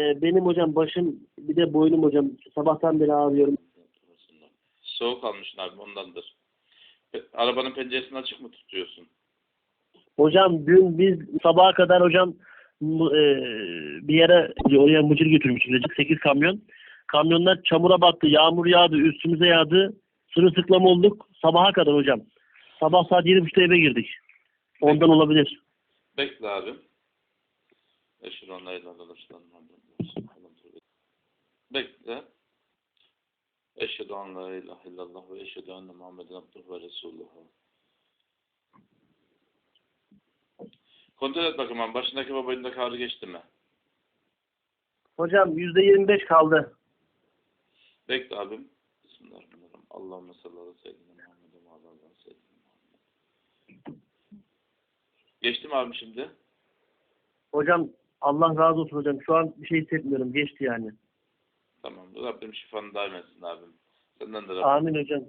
Ee, benim hocam başım bir de boynum hocam. Sabahtan beri ağrıyorum. Soğuk almışsın abi ondandır. Arabanın penceresini açık mı tutuyorsun? Hocam dün biz sabaha kadar hocam mu- e, bir yere oraya mıcır götürmüştük. 8 kamyon. Kamyonlar çamura battı. Yağmur yağdı. Üstümüze yağdı. Sırılsıklam olduk. Sabaha kadar hocam. Sabah saat 7.30'da eve girdik. Ondan olabilir. Bekle abi. Eşhedü en la ilahe illallah. Bekle. Eşhedü en la ilahe illallah ve eşhedü enne Muhammeden abduhu ve resulullah. Kontrol et bakalım abi. Başındaki ve boyundaki ağrı geçti mi? Hocam %25 kaldı. Bekle abim. Bismillahirrahmanirrahim. Allahümme salli ala seyyidina Muhammedin ve ala ala seyyidina Muhammed. Geçti mi abi şimdi? Hocam Allah razı olsun hocam. Şu an bir şey hissetmiyorum. Geçti yani. Tamam. Rabbim şifanı daim etsin abim. Senden de Rabbim Amin hocam.